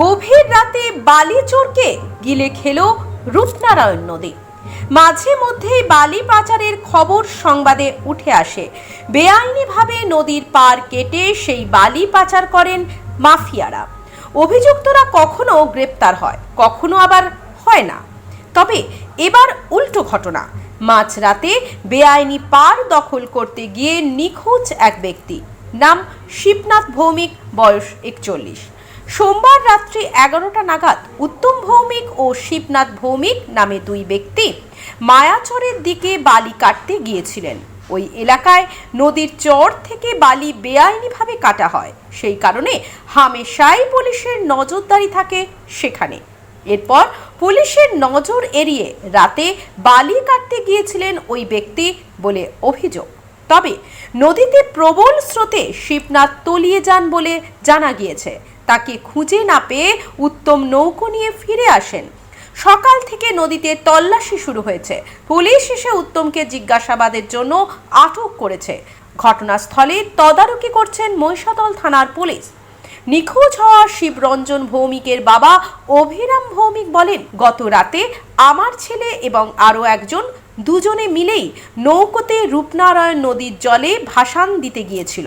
গভীর রাতে বালি চোরকে গিলে খেল রূপনারায়ণ নদী। মাঝে মধ্যেই বালি পাচারের খবর সংবাদে উঠে আসে। বেআইনিভাবে নদীর পার কেটে সেই বালি পাচার করেন মাফিয়ারা। অভিযুক্তরা কখনো গ্রেপ্তার হয়, কখনো আবার হয় না। তবে এবার উল্টো ঘটনা। মাঝরাতে বেআইনি পার দখল করতে গিয়ে নিখোঁজ এক ব্যক্তি। নাম শিবনাথ ভৌমিক, বয়স একচল্লিশ। সোমবার রাত্রি এগারোটা নাগাদ উত্তম ভৌমিক ও শিবনাথ ভৌমিক নামে দুই ব্যক্তি মায়াচরের দিকে বালি কাটতে গিয়েছিলেন। ওই এলাকায় নদীর চর থেকে বালি বেআইনিভাবে কাটা হয়। সেই কারণে হামেশাই পুলিশের নজরদারি থাকে সেখানে। এরপর পুলিশের নজর এড়িয়ে রাতে বালি কাটতে গিয়েছিলেন ওই ব্যক্তি বলে অভিযোগ। তবে নদীতে প্রবল স্রোতে শিবনাথ তলিয়ে যান বলে জানা গিয়েছে। তাকে খুঁজে না পেয়ে উত্তম নৌকো নিয়ে ফিরে আসেন। সকাল থেকে নদীতে তল্লাশি শুরু হয়েছে। পুলিশ এসে উত্তমকে জিজ্ঞাসাবাদের জন্য আটক করেছে। ঘটনাস্থলে তদারকি করছেন মহিষাদল থানার পুলিশ। নিখোঁজ হওয়া শিবরঞ্জন ভৌমিকের বাবা অভিরাম ভৌমিক বলেন, গত রাতে আমার ছেলে এবং আরও একজন দুজনে মিলেই নৌকোতে রূপনারায়ণ নদীর জলে ভাসান দিতে গিয়েছিল।